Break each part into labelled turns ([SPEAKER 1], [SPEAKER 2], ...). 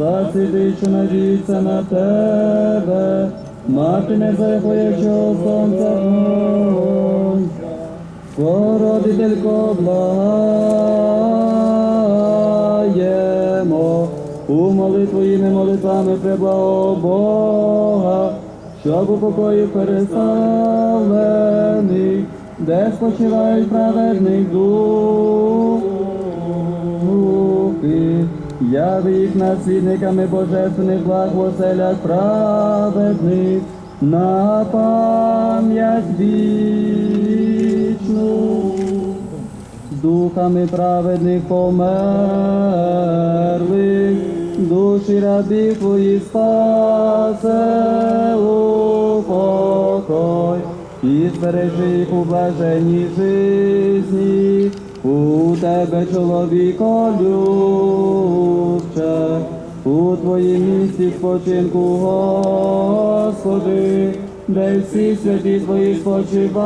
[SPEAKER 1] що надіється на тебе, мати не заходячого сонця. Породителько благаємо, у молитвоїми молитвами приблаго Бога, щоб у покої переставлених, де спочивають праведних духи, яви їх наслідниками божественних благ в праведних, на пам'ять вічну. Духами праведних померлих, душі рабів твої спасе у покой, і збережи їх у блаженній житті, у тебе чоловіко любче, у твоїм місці спочинку, Господи, де всі святі твої спочивають,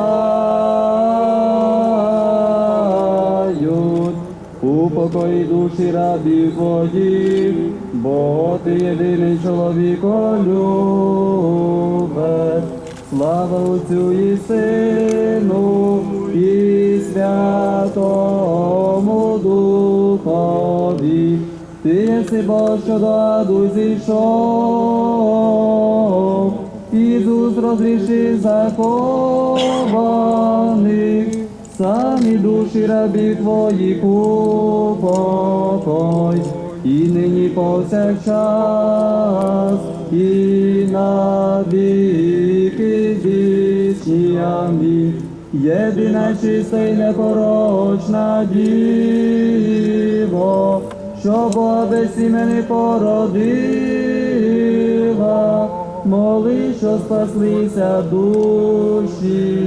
[SPEAKER 1] у покої душі рабів твоїх, бо ти єдиний чоловіко любець. Слава Отцю і Сину і Святому Ти єси Бог, що до зійшов, Ісус розрішив закованих, самі душі рабів твоїх у покой, і нині повсякчас, і на віки вічні. Амінь. Єдина чиста і непорочна діво, що без імени породила, моли, що спаслися душі.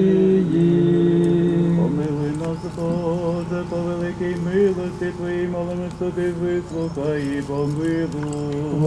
[SPEAKER 2] Помилуй нас, Боже, по великій милості Твоїй, молимо, що ти вислухай і помилуй.